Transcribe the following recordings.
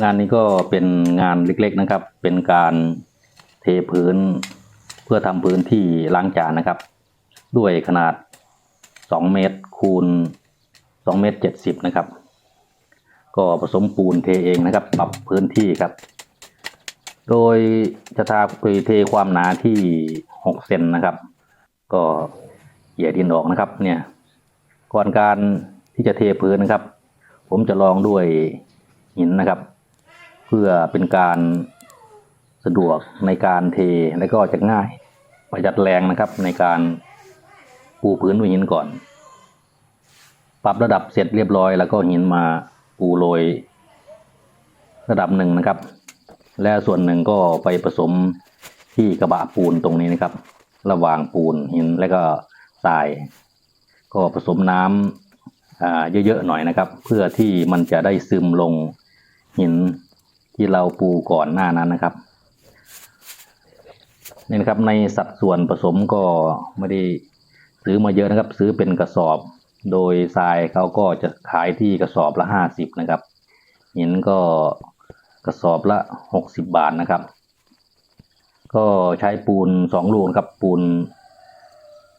งานนี้ก็เป็นงานเล็กๆนะครับ เป็นการเทพื้น เพื่อทำพื้นที่ล้างจานนะครับ ด้วยขนาด 2 เมตรคูณ 2 เมตร 70 นะครับ ก็ผสมปูนเทเองนะครับ ปรับพื้นที่ครับ โดยจะทาไปเทความหนาที่ 6 เซนนะครับ ก็เหยียดินออกนะครับ เนี่ย ก่อนการที่จะเทพื้นนะครับ ผมจะลองด้วยหินนะครับ พื่อเป็นการสะดวกในการเทและก็จะง่ายประหยัดแรงนะครับในการปูพื้นด้วยหินก่อน ปรับระดับเสร็จเรียบร้อย แล้วก็หินมาปูโรยระดับหนึ่งนะครับ และส่วนหนึ่งก็ไปผสมที่กระบะปูนตรงนี้นะครับ ระหว่างปูนหินและก็ทราย ก็ผสมน้ำเยอะๆหน่อยนะครับ เพื่อที่มันจะได้ซึมลงหิน ที่เราปูก่อนหน้านั้นนะครับนี่นะครับในสัดส่วนผสมก็ไม่ได้ซื้อมาเยอะนะครับ ซื้อเป็นกระสอบ โดยทรายเขาก็จะขายที่กระสอบละห้าสิบนะครับหินก็กระสอบละหกสิบบาทนะครับ ก็ใช้ปูนสองลูกนครับปูน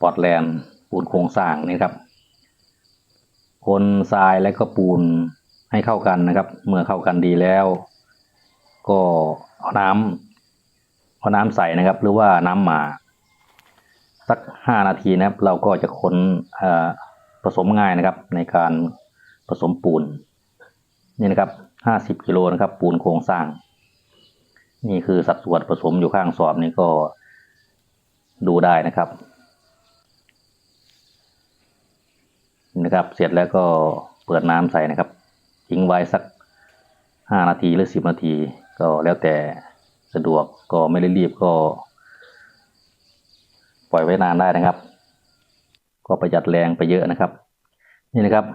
ปอร์ตแลนด์ปูนโครงสร้างนี่ครับ คนทรายและก็ปูนให้เข้ากันนะครับ เมื่อเข้ากันดีแล้ว ก็เอาน้ำเอาน้ำใส่นะครับ หรือว่าน้ำหมา สักห้านาทีนะครับ เราก็จะค้นผสมง่ายนะครับ ในการผสมปูน นี่นะครับห้าสิบกิโลนะครับ ปูนโครงสร้าง นี่คือสัดส่วนผสมอยู่ข้างสอบนี่ก็ดูได้นะครับนะครับ เสร็จแล้วก็เปิดน้ำใส่นะครับทิ้งไว้สักห้านาทีหรือสิบนาที ก็แล้วแต่สะดวกก็ไม่ได้รีบก็ ปล่อยไว้นานได้นะครับ ก็ประหยัดแรงไปเยอะนะครับ นี่นะครับ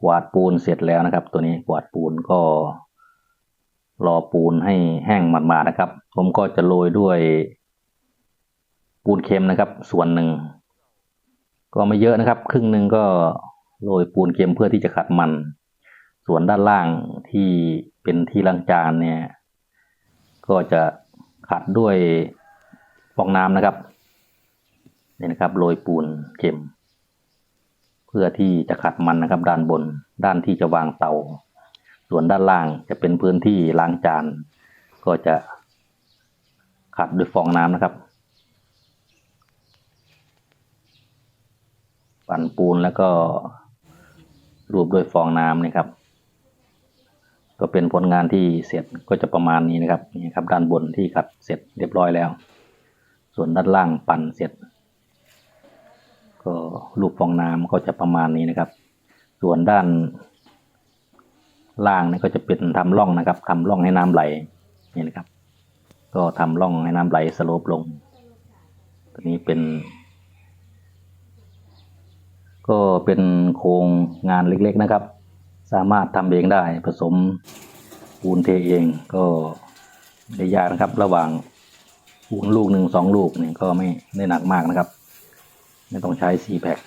กวาดปูนเสร็จแล้วนะครับ ตัวนี้กวาดปูนก็ รอปูนให้แห้งหมาดๆนะครับ ผมก็จะโรยด้วยปูนเค็มนะครับ ส่วนหนึ่ง ก็ไม่เยอะนะครับ ครึ่งหนึ่งก็โรยปูนเค็มเพื่อที่จะขัดมัน ส่วนด้านล่างที่เป็นที่ล้างจานเนี่ย ก็จะขัดด้วยฟองน้ำนะครับนี่นะครับโรยปูนเค็ม เพื่อที่จะขัดมันนะครับ ด้านบนด้านที่จะวางเตา ส่วนด้านล่างจะเป็นพื้นที่ล้างจาน ก็จะขัดด้วยฟองน้ำนะครับปั่นปูนแล้วก็รูปด้วยฟองน้ำนี่ครับ ก็เป็นผลงานที่เสร็จก็จะประมาณนี้นะครับนี่ครับด้านบนที่ขัดเสร็จเรียบร้อยแล้ว ส่วนด้านล่างปั่นเสร็จ ก็รูปฟองน้ำก็จะประมาณนี้นะครับ ส่วนด้านล่างนี่ก็จะเป็นทำร่องนะครับทำร่องให้น้ำไหลนี่นะครับ ก็ทำร่องให้น้ำไหลสโลปลงตัวนี้เป็น ก็เป็นโครงงานเล็กๆนะครับ สามารถทำเองได้ผสมปูนเทเองก็ได้ยากนะครับ ระหว่างปูนลูกหนึ่งสองลูกนี่ก็ไม่ได้หนักมากนะครับ ไม่ต้องใช้ซีแพค